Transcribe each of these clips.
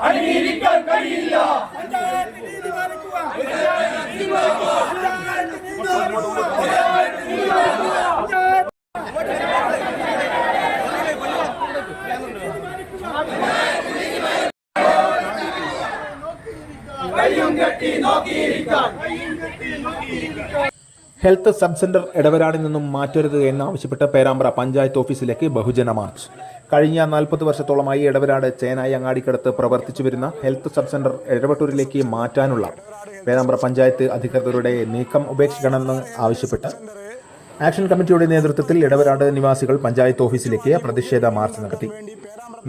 அடங்கி இருக்கான் கையும் கட்டி நோக்கி இருக்கான் கையும் கட்டி நோக்கி இருக்கான். ഹെൽത്ത് സബ് സെന്റർ ഇടവരാടിൽ നിന്നും മാറ്റരുത് എന്നാവശ്യപ്പെട്ട് പേരാമ്പ്ര പഞ്ചായത്ത് ഓഫീസിലേക്ക് ബഹുജന മാർച്ച്. കഴിഞ്ഞ നാൽപ്പത് വർഷത്തോളമായി ഇടവരാട് ചേനായി അങ്ങാടിക്കടുത്ത് പ്രവർത്തിച്ചു വരുന്ന ഹെൽത്ത് സബ് സെന്റർ ഇടവട്ടൂരിലേക്ക് മാറ്റാനുള്ള പേരാമ്പ്ര പഞ്ചായത്ത് അധികൃതരുടെ നീക്കം ഉപേക്ഷിക്കണമെന്ന് ആവശ്യപ്പെട്ട് ആക്ഷൻ കമ്മിറ്റിയുടെ നേതൃത്വത്തിൽ ഇടവരാട് നിവാസികൾ പഞ്ചായത്ത് ഓഫീസിലേക്ക് പ്രതിഷേധ മാർച്ച് നടത്തി.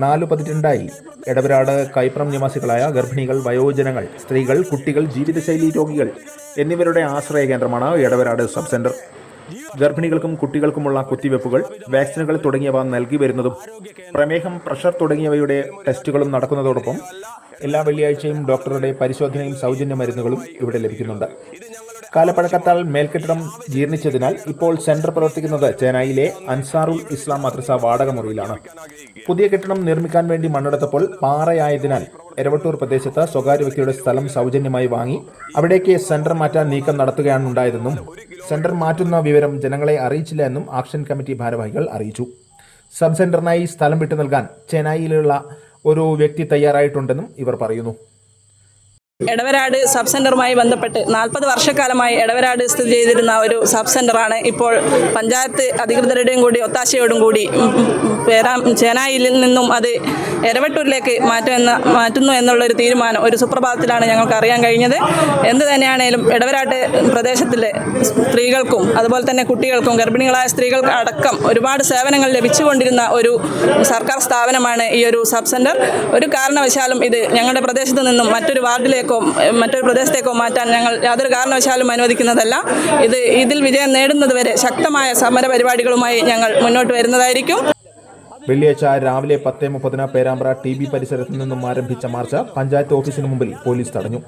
നാലു പതിറ്റാണ്ടായി. എടവരാട് കൈപ്രം നിവാസികളായ ഗർഭിണികൾ വയോജനങ്ങൾ സ്ത്രീകൾ കുട്ടികൾ ജീവിതശൈലി രോഗികൾ എന്നിവരുടെ ആശ്രയ കേന്ദ്രമാണ് എടവരാട് സബ് സെന്റർ. ഗർഭിണികൾക്കും കുട്ടികൾക്കുമുള്ള കുത്തിവെപ്പുകൾ വാക്സിനുകൾ തുടങ്ങിയവ നൽകി വരുന്നതും പ്രമേഹം പ്രഷർ തുടങ്ങിയവയുടെ ടെസ്റ്റുകളും നടക്കുന്നതോടൊപ്പം എല്ലാ വെള്ളിയാഴ്ചയും ഡോക്ടറുടെ പരിശോധനയും സൗജന്യ മരുന്നുകളും ഇവിടെ ലഭിക്കുന്നുണ്ട്. കാലപ്പഴക്കത്താൽ മേൽക്കെട്ടിടം ജീർണിച്ചതിനാൽ ഇപ്പോൾ സെന്റർ പ്രവർത്തിക്കുന്നത് ചെന്നൈയിലെ അൻസാറുൽ ഇസ്ലാം മദ്രസ വാടക മുറിയിലാണ്. പുതിയ കെട്ടിടം നിർമ്മിക്കാൻ വേണ്ടി മണ്ണെടുത്തപ്പോൾ പാറയായതിനാൽ എരവട്ടൂർ പ്രദേശത്ത് സ്വകാര്യ വ്യക്തിയുടെ സ്ഥലം സൗജന്യമായി വാങ്ങി അവിടേക്ക് സെന്റർ മാറ്റാൻ നീക്കം നടത്തുകയാണ് ഉണ്ടായതെന്നും സെന്റർ മാറ്റുന്ന വിവരം ജനങ്ങളെ അറിയിച്ചില്ല എന്നും ആക്ഷൻ കമ്മിറ്റി ഭാരവാഹികൾ അറിയിച്ചു. സബ് സെന്ററിനായി സ്ഥലം വിട്ടു നൽകാൻ ചെന്നൈയിലുള്ള ഒരു വ്യക്തി തയ്യാറായിട്ടുണ്ടെന്നും ഇവർ പറയുന്നു. എടവരാട് സബ് സെന്ററുമായി ബന്ധപ്പെട്ട് നാൽപ്പത് വർഷക്കാലമായി എടവരാട് സ്ഥിതി ചെയ്തിരുന്ന ഒരു സബ് സെന്ററാണ് ഇപ്പോൾ പഞ്ചായത്ത് അധികൃതരുടെയും കൂടി ഒത്താശയോടും കൂടി പേരാ ചേനായിൽ നിന്നും അത് എരവട്ടൂരിലേക്ക് മാറ്റുമെന്ന മാറ്റുന്നു എന്നുള്ളൊരു തീരുമാനം ഒരു സുപ്രഭാതത്തിലാണ് ഞങ്ങൾക്ക് അറിയാൻ കഴിഞ്ഞത്. എന്ത് തന്നെയാണേലും എടവരാട്ട് പ്രദേശത്തിലെ സ്ത്രീകൾക്കും അതുപോലെ തന്നെ കുട്ടികൾക്കും ഗർഭിണികളായ സ്ത്രീകൾക്ക് അടക്കം ഒരുപാട് സേവനങ്ങൾ ലഭിച്ചുകൊണ്ടിരുന്ന ഒരു സർക്കാർ സ്ഥാപനമാണ് ഈ ഒരു സബ് സെന്റർ ഒരു കാരണവശാലും ഇത് ഞങ്ങളുടെ പ്രദേശത്ത് നിന്നും മറ്റൊരു വാർഡിലേക്കോ ഏഹ്, മറ്റൊരു പ്രദേശത്തേക്കോ മാറ്റാൻ ഞങ്ങൾ യാതൊരു കാരണവശാലും അനുവദിക്കുന്നതല്ല. ഇത് ഇതിൽ വിജയം നേടുന്നതുവരെ ശക്തമായ സമര പരിപാടികളുമായി ഞങ്ങൾ മുന്നോട്ട് വരുന്നതായിരിക്കും. വെള്ളിയാഴ്ച രാവിലെ പത്തേ മുപ്പതിന് പേരാമ്പ്ര ടി ബി പരിസരത്ത് നിന്നും ആരംഭിച്ച മാർച്ച് പഞ്ചായത്ത് ഓഫീസിന് മുമ്പിൽ പോലീസ് തടഞ്ഞു.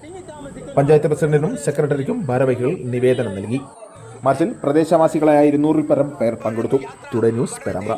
പഞ്ചായത്ത് പ്രസിഡന്റിനും സെക്രട്ടറിക്കും ഭാരവാഹികൾ നിവേദനം നൽകി. മാർച്ചിൽ പ്രദേശവാസികളായ ഇരുന്നൂറിൽ പരം പേർ പങ്കെടുത്തു. Today news Perambra.